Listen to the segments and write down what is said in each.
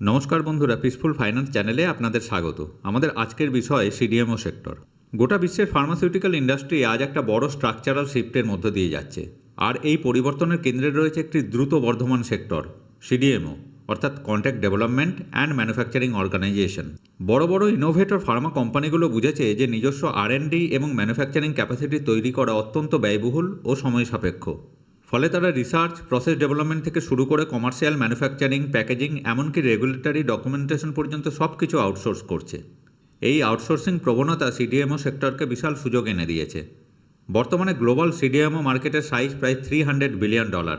নমস্কার বন্ধুরা peaceful finance চ্যানেলে আপনাদের স্বাগত। আমাদের আজকের বিষয় সিডিএমও সেক্টর গোটা বিশ্বের ফার্মাসিউটিক্যাল ইন্ডাস্ট্রি আজ একটা বড় স্ট্রাকচারাল শিফটের মধ্য দিয়ে যাচ্ছে। আর এই পরিবর্তনের কেন্দ্রে রয়েছে একটি দ্রুত বর্ধমান সেক্টর সিডিএমও অর্থাৎ contact development and manufacturing organisation বড় বড় ইনোভেটর ফার্মা কোম্পানিগুলো বুঝেছে যে নিজস্ব আর এবং ম্যানুফ্যাকচারিং ক্যাপাসিটি তৈরি করা অত্যন্ত ব্যয়বহুল ও সময় সাপেক্ষ। ফলে তারা রিসার্চ প্রসেস ডেভেলপমেন্ট থেকে শুরু করে কমার্শিয়াল ম্যানুফ্যাকচারিং প্যাকেজিং এমনকি রেগুলেটরি ডকুমেন্টেশন পর্যন্ত সব কিছু আউটসোর্স করছে। এই আউটসোর্সিং প্রবণতা সিডিএমও সেক্টরকে বিশাল সুযোগ এনে দিয়েছে। বর্তমানে গ্লোবাল সিডিএমও মার্কেটের সাইজ প্রায় থ্রি হান্ড্রেড বিলিয়ন ডলার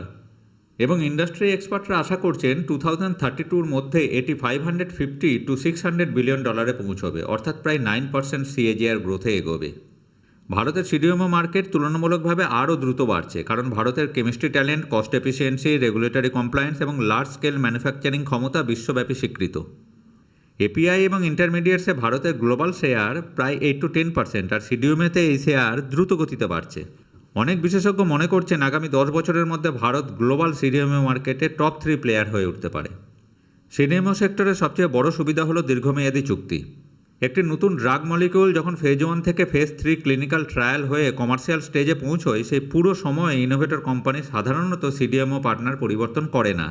এবং ইন্ডাস্ট্রি এক্সপার্টরা আশা করছেন টু থাউজেন্ড থার্টি টুর মধ্যে এটি five hundred fifty to six hundred billion ডলারে পৌঁছবে, অর্থাৎ প্রায় নাইন পার্সেন্ট সিএজিআর গ্রোথে এগোবে। ভারতের সিডিএমও মার্কেট তুলনামূলকভাবে আরও দ্রুত বাড়ছে, কারণ ভারতের chemistry talent, cost efficiency, regulatory compliance এবং লার্জ স্কেল ম্যানুফ্যাকচারিং ক্ষমতা বিশ্বব্যাপী স্বীকৃত। এপিআই এবং ইন্টারমিডিয়েটসে ভারতের গ্লোবাল শেয়ার প্রায় এইট টু টেন পার্সেন্ট আর সিডিএমএতে এই শেয়ার দ্রুত গতিতে বাড়ছে। অনেক বিশেষজ্ঞ মনে করছেন আগামী দশ বছরের মধ্যে ভারত গ্লোবাল সিডিএমও মার্কেটে টপ থ্রি প্লেয়ার হয়ে উঠতে পারে। সিডিএমও সেক্টরের সবচেয়ে বড় সুবিধা হলো দীর্ঘমেয়াদী চুক্তি। একটি নতুন ড্রাগ মলিকিউল যখন ফেজ ওয়ান থেকে ফেজ থ্রি ক্লিনিক্যাল ট্রায়াল হয়ে কমার্শিয়াল স্টেজে পৌঁছয়, সেই পুরো সময় ইনোভেটর কোম্পানি সাধারণত সিডিএমও পার্টনার পরিবর্তন করে না।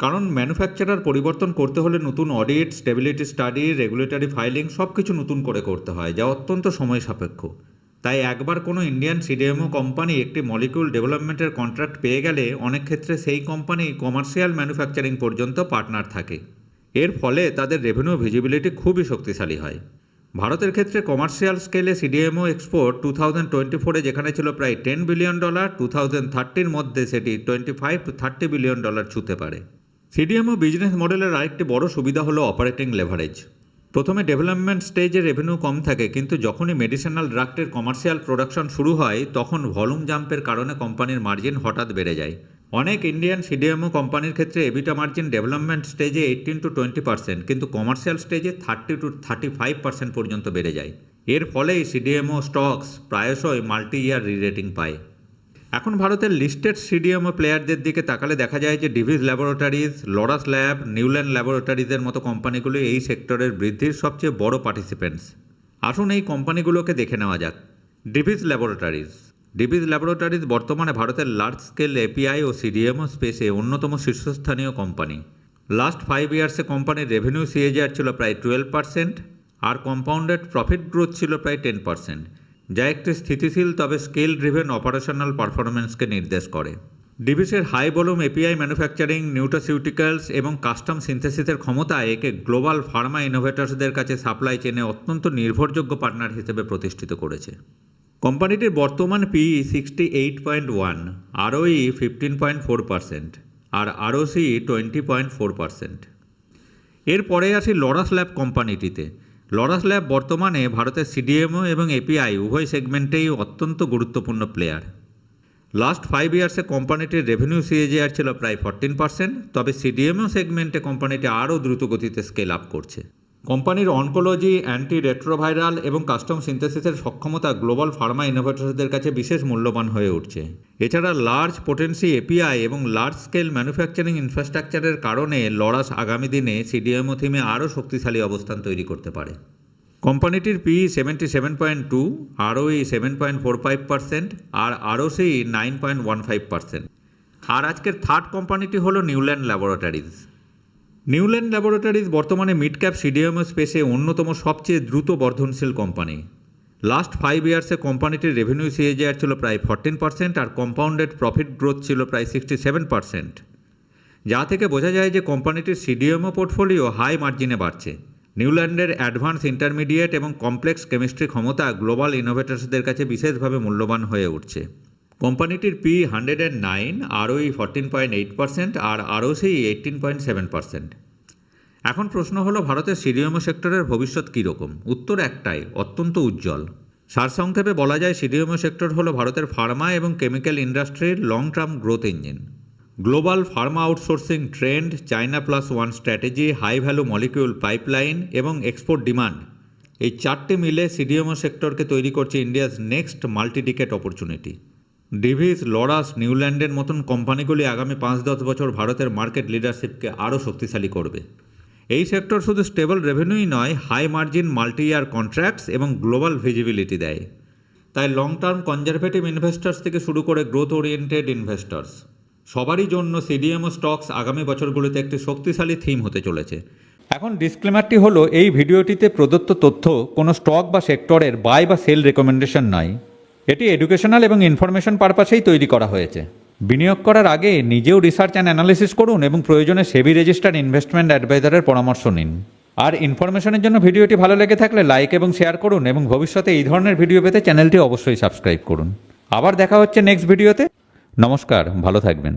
কারণ ম্যানুফ্যাকচারার পরিবর্তন করতে হলে নতুন audit stability study regulatory filing সব কিছু নতুন করে করতে হয়, যা অত্যন্ত সময় সাপেক্ষ। তাই একবার কোনো ইন্ডিয়ান সিডিএমও কোম্পানি একটি মলিকিউল ডেভেলপমেন্টের কন্ট্রাক্ট পেয়ে গেলে অনেক ক্ষেত্রে সেই কোম্পানি কমার্শিয়াল ম্যানুফ্যাকচারিং পর্যন্ত পার্টনার থাকে। এর ফলে তাদের রেভিনিউ ভিজিবিলিটি খুবই শক্তিশালী হয়। ভারতের ক্ষেত্রে কমার্শিয়াল স্কেলে CDMO export two thousand twenty ফোরে যেখানে ছিল প্রায় ten billion dollar two thousand থার্টির মধ্যে সেটি twenty five to thirty billion dollar ছুতে পারে সিডিএমও বিজনেস মডেলের আরেকটি বড় সুবিধা হলো অপারেটিং লেভারেজ প্রথমে ডেভেলপমেন্ট স্টেজে রেভিনিউ কম থাকে, কিন্তু যখনই মেডিসিনাল ড্রাগটের কমার্শিয়াল প্রোডাকশন শুরু হয়, তখন ভলিউম জাম্পের কারণে কোম্পানির মার্জিন হঠাৎ বেড়ে যায়। অনেক ইন্ডিয়ান সিডিএমও কোম্পানির ক্ষেত্রে এবিটা মার্জিন ডেভেলপমেন্ট স্টেজে এইটিন টু টোয়েন্টি পার্সেন্ট কিন্তু কমার্শিয়াল স্টেজে thirty to thirty five percent পর্যন্ত বেড়ে যায়। এর ফলেই সিডিএমও স্টকস প্রায়শই মাল্টি ইয়ার রিরেটিং পায়। এখন ভারতের লিস্টেড সিডিএমও প্লেয়ারদের দিকে তাকালে দেখা যায় যে Divi's laboratories Laurus lab Neuland ল্যাবরেটরিজের মতো কোম্পানিগুলি এই সেক্টরের বৃদ্ধির সবচেয়ে বড় পার্টিসিপেন্টস আসুন এই কোম্পানিগুলোকে দেখে নেওয়া যাক। ডিভিস ল্যাবরেটরিজ ডিভিস ল্যাবরেটরিজ বর্তমানে ভারতের লার্জ স্কেল এপিআই ও সিডিএমও স্পেসে অন্যতম শীর্ষস্থানীয় কোম্পানি লাস্ট ফাইভ ইয়ার্সে কোম্পানির রেভিনিউ সিএজিআর ছিল প্রায় টুয়েলভ পার্সেন্ট আর কম্পাউন্ডেড প্রফিট গ্রোথ ছিল প্রায় টেন পার্সেন্ট যা একটি স্থিতিশীল তবে স্কেল ড্রিভেন অপারেশনাল পারফরমেন্সকে নির্দেশ করে। ডিভিসের high volume API manufacturing nutraceuticals এবং কাস্টম সিনথেসিসের ক্ষমতা একে গ্লোবাল ফার্মা ইনোভেটর্সদের কাছে সাপ্লাই চেনে অত্যন্ত নির্ভরযোগ্য পার্টনার হিসেবে প্রতিষ্ঠিত করেছে। কোম্পানিটির বর্তমান P sixty eight point one ROE fifteen point four percent আর ROCE twenty point four percent এরপরে আসি লরাস ল্যাব কোম্পানিটিতে। লরাস ল্যাব বর্তমানে ভারতের সিডিএমও এবং এপিআই উভয় সেগমেন্টেই অত্যন্ত গুরুত্বপূর্ণ প্লেয়ার লাস্ট ফাইভ ইয়ার্সে কোম্পানিটির রেভিনিউ সিএজিআর ছিল প্রায় ফরটিন পার্সেন্ট তবে সিডিএমও সেগমেন্টে কোম্পানিটি আরও দ্রুত গতিতে স্কেল আপ করছে। কোম্পানির অনকোলজি অ্যান্টি রেট্রোভাইরাল এবং কাস্টম সিনথেসিসের সক্ষমতা গ্লোবাল ফার্মা ইনোভেটরসদের কাছে বিশেষ মূল্যবান হয়ে উঠছে। এছাড়া লার্জ পোটেন্সি এপিআই এবং লার্জ স্কেল ম্যানুফ্যাকচারিং ইনফ্রাস্ট্রাকচারের কারণে লরাস আগামী দিনে সিডিএমও থিমে আরও শক্তিশালী অবস্থান তৈরি করতে পারে। কোম্পানিটির P seventy seven point two, ROE seven point four five percent, আর আরও ROCE nine point one five percent. আর আজকের থার্ড কোম্পানিটি হলো নিউল্যান্ড ল্যাবরেটরিজ। নিউল্যান্ড ল্যাবরেটরিজ বর্তমানে মিড ক্যাপ সিডিএমও স্পেসে অন্যতম সবচেয়ে দ্রুত বর্ধনশীল কোম্পানি। লাস্ট ফাইভ ইয়ার্সে কোম্পানিটির রেভিনিউ সিএজিআর ছিল প্রায় ফরটিন পার্সেন্ট আর কম্পাউন্ডেড প্রফিট গ্রোথ ছিল প্রায় সিক্সটি সেভেন পার্সেন্ট যা থেকে বোঝা যায় যে কোম্পানিটির সিডিএমও পোর্টফোলিও হাই মার্জিনে বাড়ছে। নিউল্যান্ডের অ্যাডভান্স ইন্টারমিডিয়েট এবং কমপ্লেক্স কেমিস্ট্রি ক্ষমতা গ্লোবাল ইনোভেটর্সদের কাছে বিশেষভাবে মূল্যবান হয়ে উঠছে। কোম্পানিটির P hundred and nine, ROE fourteen point eight percent R ROCE eighteen point seven percent. এখন প্রশ্ন হলো, ভারতের সিডিএমও সেক্টরের ভবিষ্যৎ কীরকম উত্তর একটাই, অত্যন্ত উজ্জ্বল। সারসংক্ষেপে বলা যায়, সিডিএমও সেক্টর হলো ভারতের ফার্মা এবং কেমিক্যাল ইন্ডাস্ট্রির long term growth engine. Global pharma outsourcing trend, China plus one strategy, high value molecule pipeline এবং এক্সপোর্ট ডিমান্ড। এই চারটে মিলে সিডিএমও সেক্টরকে তৈরি করছে India's next multidecade opportunity. Divis Laurus নিউল্যান্ডের মতন কোম্পানিগুলি আগামী পাঁচ দশ বছর ভারতের মার্কেট লিডারশিপকে আরও শক্তিশালী করবে। এই সেক্টর শুধু স্টেবল রেভিনিউই নয়, high margin multi year contracts এবং গ্লোবাল ভিজিবিলিটি দেয়। তাই লং টার্ম কনজারভেটিভ ইনভেস্টার্স থেকে শুরু করে গ্রোথ ওরিয়েন্টেড ইনভেস্টার্স। সবারই জন্য সিডিএমও স্টকস আগামী বছরগুলিতে একটি শক্তিশালী থিম হতে চলেছে। এখন ডিসক্লেমারটি হলো, এই ভিডিওটিতে প্রদত্ত তথ্য কোনো স্টক বা সেক্টরের বাই বা সেল রেকমেন্ডেশন নয়। এটি এডুকেশনাল এবং ইনফরমেশন পারপাসেই তৈরি করা হয়েছে। বিনিয়োগ করার আগে নিজেও রিসার্চ অ্যান্ড অ্যানালিসিস করুন এবং প্রয়োজনে সেবি রেজিস্টার্ড ইনভেস্টমেন্ট অ্যাডভাইজারের পরামর্শ নিন। আর ইনফরমেশনের জন্য ভিডিওটি ভালো লেগে থাকলে লাইক এবং শেয়ার করুন এবং ভবিষ্যতে এই ধরনের ভিডিও পেতে চ্যানেলটি অবশ্যই সাবস্ক্রাইব করুন। আবার দেখা হচ্ছে নেক্সট ভিডিওতে নমস্কার, ভালো থাকবেন।